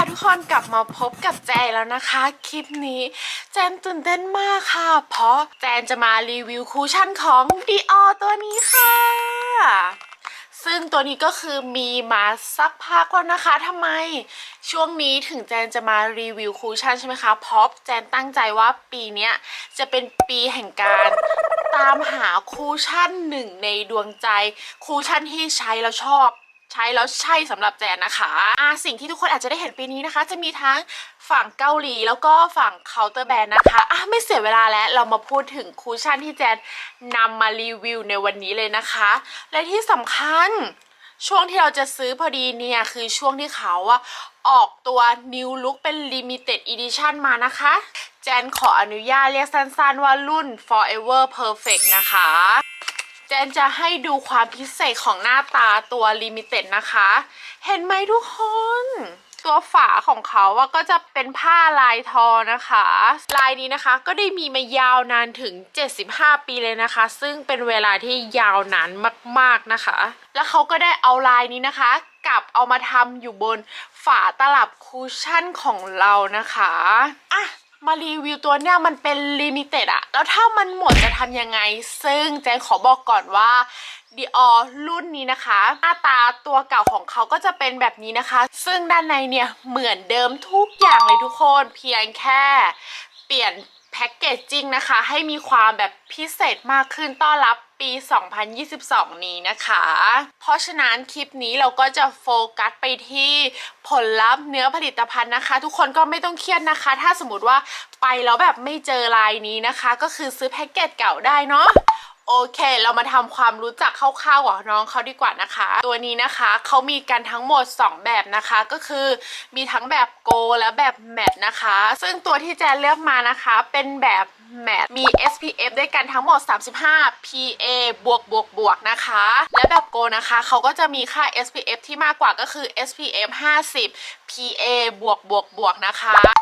ค่ะทุกคนกลับมาพบกับแจนแล้วนะคะ คลิปนี้ แจนตื่นเต้นมากค่ะ เพราะแจนจะมารีวิวคูชั่นของ Dior ตัวนี้ค่ะ ซึ่งตัวนี้ก็คือมีมาสักพักแล้วนะคะทำไม ช่วงนี้ถึงแจนจะมารีวิวคูชั่นใช่ไหมคะเพราะแจนตั้งใจว่าปีนี้จะเป็นปีแห่งการตามหาคูชั่นหนึ่งในดวงใจคูชั่นที่ใช้แล้วชอบ ใช้แล้วใช่สำหรับแจนนะคะอ่าสิ่งที่ทุกคนอาจจะได้เห็นปีนี้นะคะ จะมีทั้งฝั่งเกาหลีแล้วก็ฝั่งเคาน์เตอร์แบรนด์นะคะอะไม่เสียเวลาแล้วเรามาพูดถึงคูชั่นที่แจนนำมารีวิวในวันนี้เลยนะคะ และที่สำคัญช่วงที่เราจะซื้อพอดีเนี่ยคือช่วงที่เขาอะออกตัว New Look เป็น Limited Edition มานะคะ แจนขออนุญาตเรียกสั้นๆว่ารุ่น Forever Perfect นะคะ แจนจะให้ดูความพิเศษของหน้าตาตัว Limited นะคะ เห็นไหมทุกคน ตัวฝาของเขาอะก็จะเป็นผ้าลายทอนะคะ ลายนี้นะคะก็ได้มีมายาวนานถึง 75 ปีเลยนะคะ ซึ่งเป็นเวลาที่ยาวนานมากๆนะคะ แล้วเขาก็ได้เอาลายนี้นะคะกลับเอามาทำอยู่บนฝาตลับคูชั่นของเรานะคะ อะ มารีวิวตัวเนี้ยมันเป็นลิมิเต็ดอะแล้วถ้ามันหมดจะทำยังไง ซึ่งแจงขอบอกก่อนว่าดีออรุ่นนี้นะคะ หน้าตาตัวเก่าของเขาก็จะเป็นแบบนี้นะคะ ซึ่งด้านในเนี่ยเหมือนเดิมทุกอย่างเลยทุกคน เพียงแค่เปลี่ยน แพ็กเกจจิ้งนะคะ ให้มีความแบบพิเศษมากขึ้นต้อนรับปี 2022 นี้นะคะ เพราะฉะนั้นคลิปนี้เราก็จะโฟกัสไปที่ผลลัพธ์เนื้อผลิตภัณฑ์นะคะ ทุกคนก็ไม่ต้องเครียดนะคะ ถ้าสมมติว่าไปแล้วแบบไม่เจอลายนี้นะคะ ก็คือซื้อแพ็กเกจเก่าได้เนาะ โอเค เรามาทำความรู้จักคร่าวๆกับน้องเขาดีกว่านะคะ ตัวนี้นะคะเขามีกันทั้งหมด 2 แบบนะคะ ก็คือมีทั้งแบบโกและแบบแมตต์นะคะ ซึ่งตัวที่แจนเลือกมานะคะเป็นแบบแมตต์มี SPF ด้วยกันทั้งหมด 35 PA บวกบวกบวกนะคะ และแบบโกนะคะเขาก็จะมีค่า SPF ที่มากกว่าก็คือ SPF 50 PA บวกบวกบวกนะคะ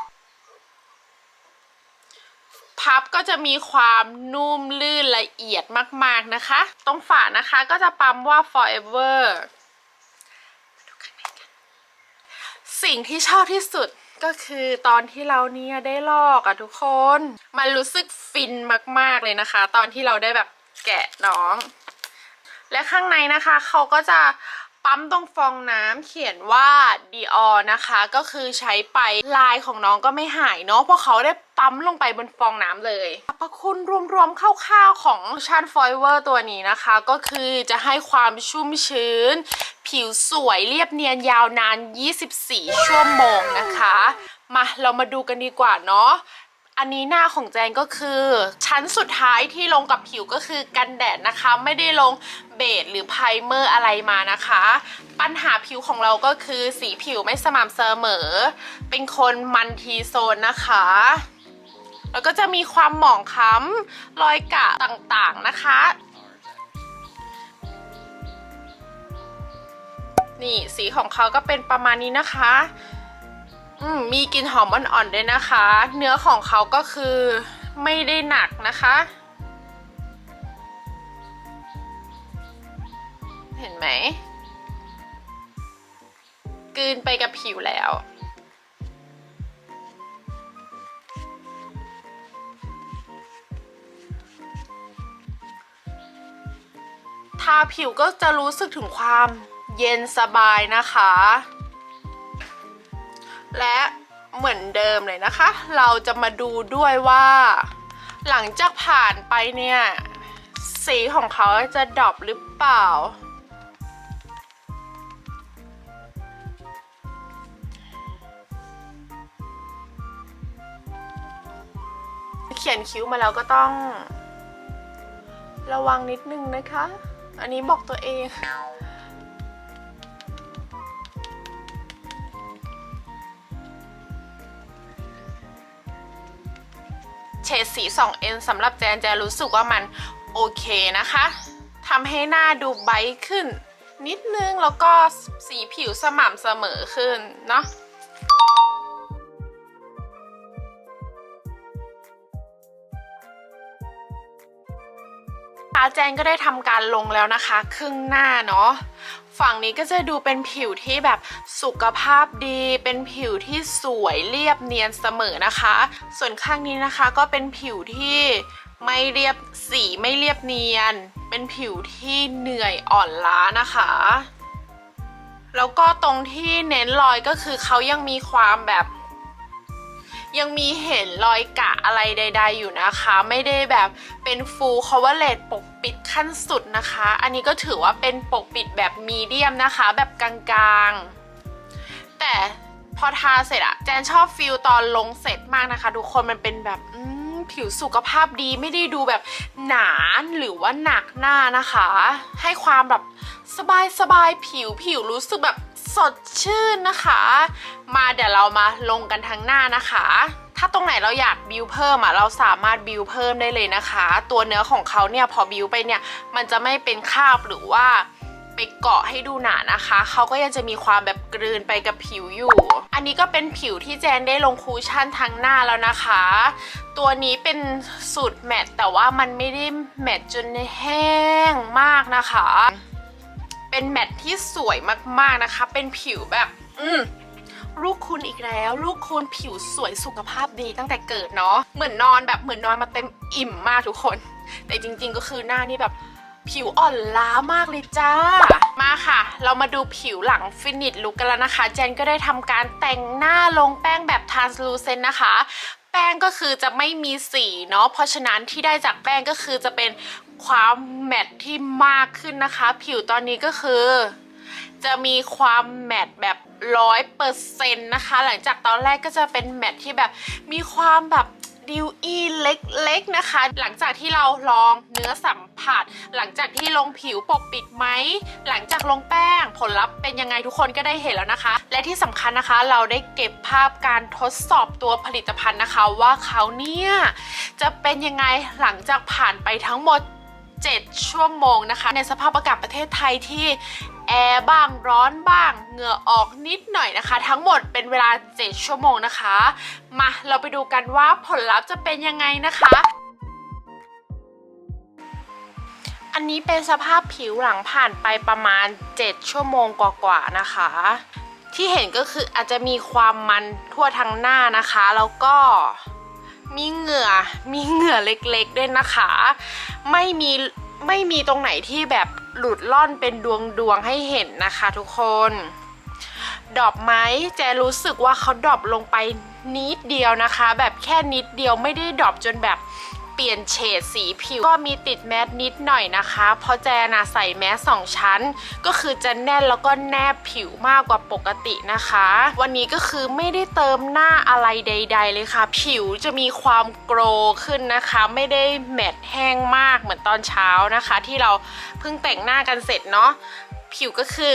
พับก็จะมีความนุ่มลื่นละเอียดมากๆนะคะ ตรงฝานะคะก็จะปั๊มว่า forever สิ่งที่ชอบที่สุดก็คือตอนที่เราเนี่ยได้ลอกอะทุกคน มันรู้สึกฟินมากๆเลยนะคะ ตอนที่เราได้แบบแกะน้อง และข้างในนะคะเขาก็จะ ปั๊มตรงฟองน้ำเขียนว่า Dior นะคะ ก็คือใช้ไปลายของน้องก็ไม่หายเนาะเพราะเขาได้ปั๊มลงไปบนฟองน้ำเลยสรรพคุณรวมๆคร่าวๆของชันฟอยเวอร์ตัวนี้นะคะ ก็คือจะให้ความชุ่มชื้น ผิวสวยเรียบเนียนยาวนาน 24 ชั่วโมงนะคะ มาเรามาดูกันดีกว่าเนาะ อันนี้หน้าของแจงก็คือ ชั้นสุดท้ายที่ลงกับผิวก็คือกันแดดนะคะ ไม่ได้ลงเบสหรือไพรเมอร์อะไรมานะคะ ปัญหาผิวของเราก็คือสีผิวไม่สม่ำเสมอ เป็นคนมันทีโซนนะคะแล้วก็จะมีความหมองคล้ำรอยกะต่างๆนะคะ นี่สีของเขาก็เป็นประมาณนี้นะคะ อืมมีกลิ่นหอมอ่อนๆด้วยนะคะ เนื้อของเขาก็คือไม่ได้หนักนะคะ เห็นไหมกลืนไปกับผิวแล้ว ทาผิวก็จะรู้สึกถึงความเย็นสบายนะคะ และเหมือนเดิมเลยนะคะ เราจะมาดูด้วยว่า หลังจากผ่านไปเนี่ย สีของเขาจะดรอปหรือเปล่า เขียนคิ้วมาแล้วก็ต้อง ระวังนิดนึงนะคะ อันนี้บอกตัวเอง เฉดสี 2N สำหรับแจนแจนรู้สึกว่ามันโอเคนะคะทำให้หน้าดูไบขึ้น นิดนึงแล้วก็สีผิวสม่ำเสมอขึ้นเนาะ อาแจนก็ได้ทำการลงแล้วนะคะ ครึ่งหน้าเนาะฝั่งนี้ก็จะดูเป็นผิวที่แบบสุขภาพดี เป็นผิวที่สวยเรียบเนียนเสมอนะคะ ส่วนข้างนี้นะคะก็เป็นผิวที่ไม่เรียบสีไม่เรียบเนียน เป็นผิวที่เหนื่อยอ่อนล้านะคะ แล้วก็ตรงที่เน้นรอยก็คือเขายังมีความแบบ ยังมีเห็นรอยกะอะไรใด ๆ อยู่นะคะ ไม่ได้แบบเป็น full coverage ปกปิดขั้นสุดนะคะ อันนี้ก็ถือว่าเป็นปกปิดแบบมีเดียมนะคะ แบบกลางๆ แต่พอทาเสร็จอะแจนชอบฟิลตอนลงเสร็จมากนะคะ ทุกคนมันเป็นแบบผิวสุขภาพดีไม่ได้ดูแบบหนาหรือว่าหนักหน้านะคะ ให้ความแบบสบายสบายๆผิวผิวรู้สึกแบบ สดชื่นนะคะ มาเดี๋ยวเรามาลงกันทั้งหน้านะคะ ถ้าตรงไหนเราอยากบิวเพิ่มอะเราสามารถบิวเพิ่มได้เลยนะคะ ตัวเนื้อของเขาเนี่ยพอบิวไปเนี่ยมันจะไม่เป็นคาบหรือว่าไปเกาะให้ดูหนานะคะ เขาก็ยังจะมีความแบบกลืนไปกับผิวอยู่ อันนี้ก็เป็นผิวที่แจนได้ลงคูชั่นทั้งหน้าแล้วนะคะ ตัวนี้เป็นสูตรแมตต์แต่ว่ามันไม่ได้แมตต์จนแห้งมากนะคะ เป็นแมตต์ที่สวยมากๆนะคะ เป็นผิวแบบ อืมลูกคุณอีกแล้ว ลูกคุณผิวสวยสุขภาพดีตั้งแต่เกิดเนาะเหมือนนอนแบบเหมือนนอนมาเต็มอิ่มมากทุกคน แต่จริงๆก็คือหน้านี่แบบผิวอ่อนล้ามากเลยจ้า มาค่ะ เรามาดูผิวหลังฟินิชลุกกันแล้วนะคะ เจนก็ได้ทำการแต่งหน้าลงแป้งแบบ translucent นะคะ แป้งก็คือจะไม่มีสีเนาะเพราะฉะนั้นที่ได้จากแป้งก็คือจะเป็นความแมตที่มากขึ้นนะคะ ผิวตอนนี้ก็คือ จะมีความแมตแบบร้อยเปอร์เซ็นต์นะคะ หลังจากตอนแรกก็จะเป็นแมตที่แบบมีความแบบ ดิวอีเล็กๆนะคะ หลังจากที่เราลองเนื้อสัมผัส หลังจากที่ลงผิวปกปิดไหม หลังจากลงแป้งผลลัพธ์เป็นยังไงทุกคนก็ได้เห็นแล้วนะคะ และที่สำคัญนะคะเราได้เก็บภาพการทดสอบตัวผลิตภัณฑ์นะคะ ว่าเขาเนี่ยจะเป็นยังไงหลังจากผ่านไปทั้งหมด7ชั่วโมงนะคะ ในสภาพอากาศประเทศไทยที่ แอร์บ้างร้อนบ้าง เหงื่อออกนิดหน่อยนะคะ ทั้งหมดเป็นเวลา 7 ชั่วโมงนะคะ มาเราไปดูกันว่าผลลัพธ์จะเป็นยังไงนะคะอันนี้เป็นสภาพผิวหลังผ่านไปประมาณ 7 ชั่วโมงกว่าๆนะคะ ที่เห็นก็คืออาจจะมีความมันทั่วทั้งหน้านะคะ แล้วก็มีเหงื่อมีเหงื่อเล็กๆด้วยนะคะ ไม่มีไม่มีตรงไหนที่แบบ หลุดล่อนเป็นดวงดวงๆให้เห็นนะคะทุกคนดรอปไหมแจรู้สึกว่าเขาดรอปลงไปนิดเดียวนะคะ แบบแค่นิดเดียวไม่ได้ดรอปจนแบบ เปลี่ยนเฉดสีผิว ก็มีติดแมสนิดหน่อยนะคะ เพราะแจนะใส่แมสสองชั้น ก็คือจะแน่นแล้วก็แนบผิวมากกว่าปกตินะคะ วันนี้ก็คือไม่ได้เติมหน้าอะไรใด ๆ เลยค่ะ ผิวจะมีความโกรขึ้นนะคะ ไม่ได้แมตแห้งมากเหมือนตอนเช้านะคะ ที่เราเพิ่งแต่งหน้ากันเสร็จเนาะ ผิวก็คือ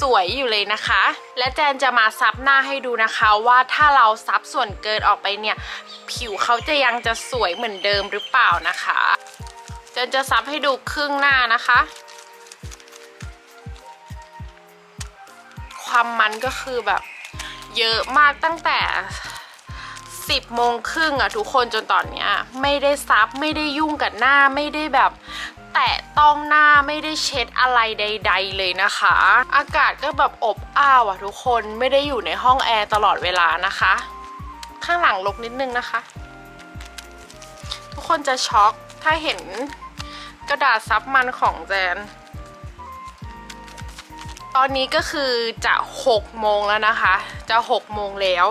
สวยอยู่เลยนะคะ และแจนจะมาซับหน้าให้ดูนะคะว่าถ้าเราซับส่วนเกินออกไปเนี่ย ผิวเขาจะยังจะสวยเหมือนเดิมหรือเปล่านะคะ แจนจะซับให้ดูครึ่งหน้านะคะ ความมันก็คือแบบเยอะมากตั้งแต่10โมงครึ่งอะทุกคนจนตอนเนี้ยไม่ได้ซับไม่ได้ยุ่งกับหน้าไม่ได้แบบ แตะต้องหน้าไม่ได้เช็ดอะไรใด ๆ เลยนะคะ อากาศก็แบบอบอ้าวอะทุกคนไม่ได้อยู่ในห้องแอร์ตลอดเวลานะคะ ข้างหลังลกนิดนึงนะคะ ทุกคนจะช็อกถ้าเห็นกระดาษซับมันของแจน ตอนนี้ก็คือจะ6โมงแล้วนะคะ จะ6โมงแล้ว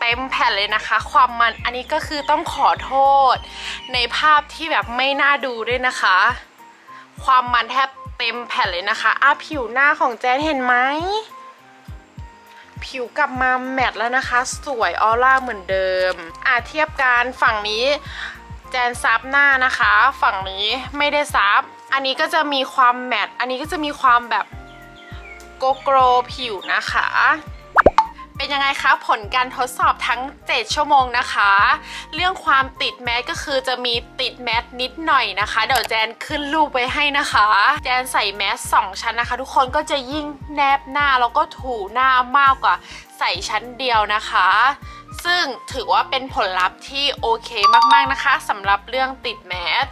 เต็มแผ่นเลยนะคะ ความมันอันนี้ก็คือต้องขอโทษ ในภาพที่แบบไม่น่าดูด้วยนะคะ ความมันแทบเต็มแผ่นเลยนะคะอะผิวหน้าของแจนเห็นไหมผิวกลับมาแมตต์แล้วนะคะ สวยออร่าเหมือนเดิมอะเทียบกันฝั่งนี้แจนซับหน้านะคะ ฝั่งนี้ไม่ได้ซับ อันนี้ก็จะมีความแมตต์อันนี้ก็จะมีความแบบโกโกรผิวนะคะ เป็นยังไงคะผลการทดสอบทั้ง 7 ชั่วโมงนะคะ เรื่องความติดแมสก็คือจะมีติดแมสนิดหน่อยนะคะ เดี๋ยวแจนขึ้นรูปไว้ให้นะคะ แจนใส่แมสสองชั้นนะคะ ทุกคนก็จะยิ่งแนบหน้าแล้วก็ถูหน้ามากกว่าใส่ชั้นเดียวนะคะ ซึ่งถือว่าเป็นผลลัพธ์ที่โอเคมากๆนะคะสำหรับเรื่องติดแมส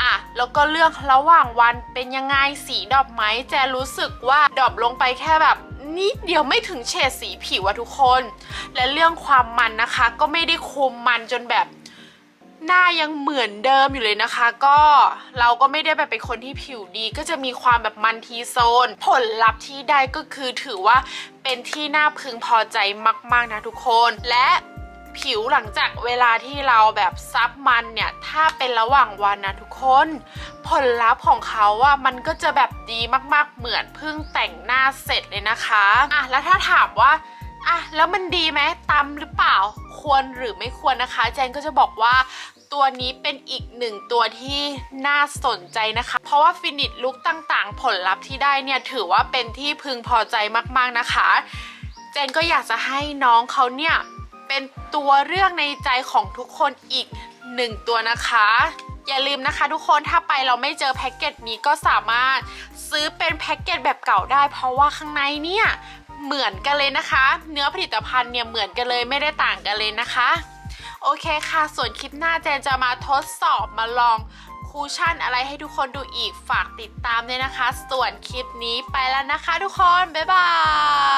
อะแล้วก็เรื่องระหว่างวันเป็นยังไงสีดอกไหมแจรู้สึกว่าดรอปลงไปแค่แบบนิดเดียวไม่ถึงเฉดสีผิวอะทุกคน และเรื่องความมันนะคะ ก็ไม่ได้คุมมันจนแบบหน้ายังเหมือนเดิมอยู่เลยนะคะ ก็เราก็ไม่ได้แบบเป็นคนที่ผิวดีก็จะมีความแบบมันทีโซน ผลลัพธ์ที่ได้ก็คือถือว่าเป็นที่น่าพึงพอใจมาก ๆ นะทุกคนและ ผิวหลังจากเวลาที่เราแบบซับมันเนี่ย ถ้าเป็นระหว่างวันนะทุกคน ผลลัพธ์ของเขาอะมันก็จะแบบดีมากๆเหมือนเพิ่งแต่งหน้าเสร็จเลยนะคะอะแล้วถ้าถามว่าอะแล้วมันดีไหมตำหรือเปล่าควรหรือไม่ควรนะคะ แจนก็จะบอกว่าตัวนี้เป็นอีกหนึ่งตัวที่น่าสนใจนะคะ เพราะว่าฟินิชลุคต่างๆ ผลลัพธ์ที่ได้เนี่ยถือว่าเป็นที่พึงพอใจมากๆนะคะ เจนก็อยากจะให้น้องเขาเนี่ย เป็นตัวเรื่องในใจของทุกคนอีกหนึ่งตัวนะคะ อย่าลืมนะคะทุกคนถ้าไปเราไม่เจอแพ็กเกจนี้ก็สามารถซื้อเป็นแพ็กเกจแบบเก่าได้ เพราะว่าข้างในเนี่ยเหมือนกันเลยนะคะ เนื้อผลิตภัณฑ์เนี่ยเหมือนกันเลยไม่ได้ต่างกันเลยนะคะ โอเคค่ะ ส่วนคลิปหน้าเจนจะมาทดสอบมาลองคูชั่นอะไรให้ทุกคนดูอีกฝากติดตามด้วยนะคะ ส่วนคลิปนี้ไปแล้วนะคะทุกคน บ๊ายบาย